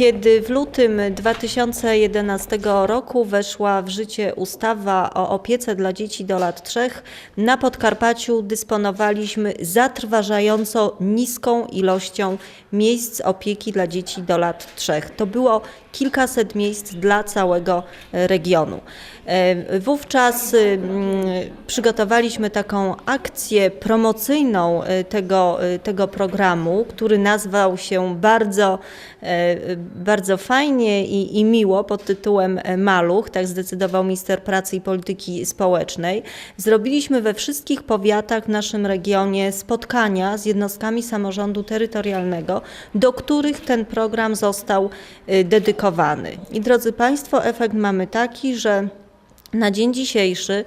Kiedy w lutym 2011 roku weszła w życie ustawa o opiece dla dzieci do lat 3, na Podkarpaciu dysponowaliśmy zatrważająco niską ilością miejsc opieki dla dzieci do lat 3. To było kilkaset miejsc dla całego e, regionu. E, Wówczas mm, przygotowaliśmy taką akcję promocyjną e, tego, tego programu, który nazwał się bardzo, bardzo fajnie i, i miło pod tytułem Maluch, tak zdecydował minister pracy i polityki społecznej. Zrobiliśmy we wszystkich powiatach w naszym regionie spotkania z jednostkami samorządu terytorialnego, do których ten program został e, dedykowany. I drodzy Państwo, efekt mamy taki, że na dzień dzisiejszy,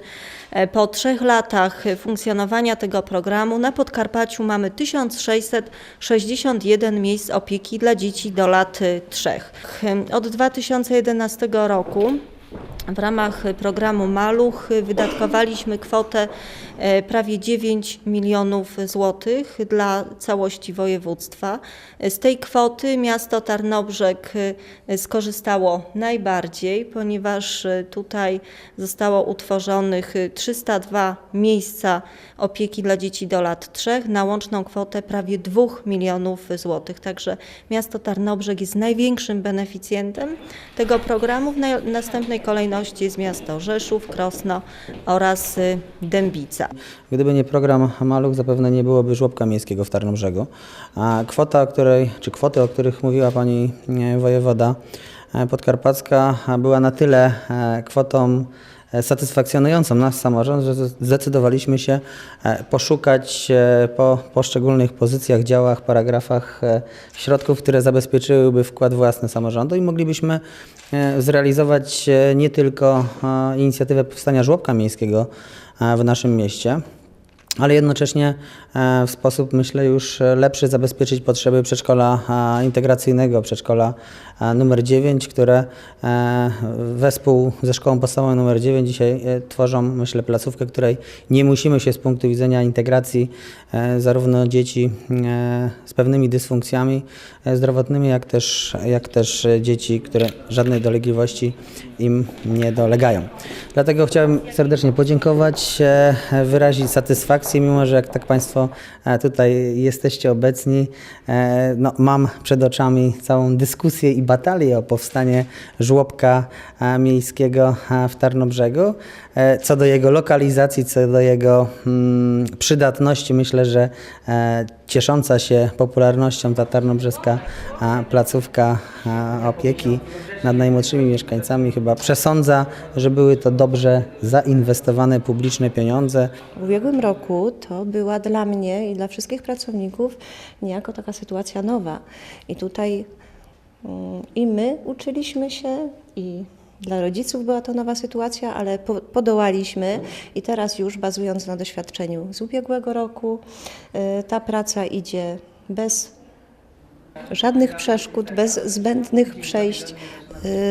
e, po trzech latach funkcjonowania tego programu, na Podkarpaciu mamy 1661 miejsc opieki dla dzieci do lat 3. Od 2011 roku w ramach programu Maluch wydatkowaliśmy kwotę e, prawie 9 milionów złotych dla całości województwa. Z tej kwoty miasto Tarnobrzeg e, skorzystało najbardziej, ponieważ e, tutaj zostało utworzonych e, 302 miejsca opieki dla dzieci do lat 3 na łączną kwotę prawie 2 milionów złotych. Także miasto Tarnobrzeg jest największym beneficjentem tego programu. W następnej kolejności jest miasto Rzeszów, Krosno oraz y, Dębica. Gdyby nie program Maluch, zapewne nie byłoby żłobka miejskiego w Tarnobrzegu. A kwota, o której, czy kwoty, o których mówiła pani e, wojewoda e, podkarpacka, była na tyle e, kwotą satysfakcjonującą. Nasz samorząd, że zdecydowaliśmy się e, poszukać e, po poszczególnych pozycjach, działach, paragrafach e, środków, które zabezpieczyłyby wkład własny samorządu i moglibyśmy e, zrealizować e, nie tylko e, inicjatywę powstania żłobka miejskiego e, w naszym mieście, ale jednocześnie e, w sposób, myślę, już e, lepszy zabezpieczyć potrzeby przedszkola e, integracyjnego, przedszkola e, numer 9, które e, wespół ze szkołą podstawową numer 9 dzisiaj e, tworzą, myślę, placówkę, której nie musimy się z punktu widzenia integracji e, zarówno dzieci z pewnymi dysfunkcjami zdrowotnymi, jak też, jak też dzieci, które żadnej dolegliwości im nie dolegają. Dlatego chciałem serdecznie podziękować, wyrazić satysfakcję, mimo że jak tak Państwo tutaj jesteście obecni, no, mam przed oczami całą dyskusję i batalię o powstanie żłobka e, miejskiego e, w Tarnobrzegu. E, Co do jego lokalizacji, co do jego mm, przydatności, myślę, że ciesząca się popularnością ta tarnobrzeska placówka opieki nad najmłodszymi mieszkańcami chyba przesądza, że były to dobrze zainwestowane publiczne pieniądze. W ubiegłym roku to była dla mnie i dla wszystkich pracowników niejako taka sytuacja nowa. I tutaj i my uczyliśmy się, i dla rodziców była to nowa sytuacja, ale po, podołaliśmy i teraz już bazując na doświadczeniu z ubiegłego roku, y, ta praca idzie bez żadnych przeszkód, bez zbędnych przejść.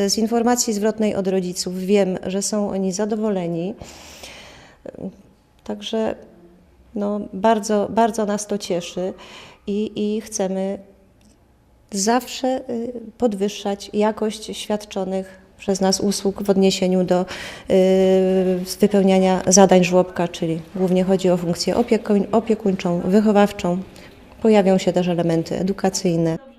Y, Z informacji zwrotnej od rodziców wiem, że są oni zadowoleni. Także no, bardzo, bardzo nas to cieszy i, i chcemy zawsze y, podwyższać jakość świadczonych przez nas usług w odniesieniu do y, wypełniania zadań żłobka, czyli głównie chodzi o funkcję opiekuń, opiekuńczą, wychowawczą. Pojawią się też elementy edukacyjne.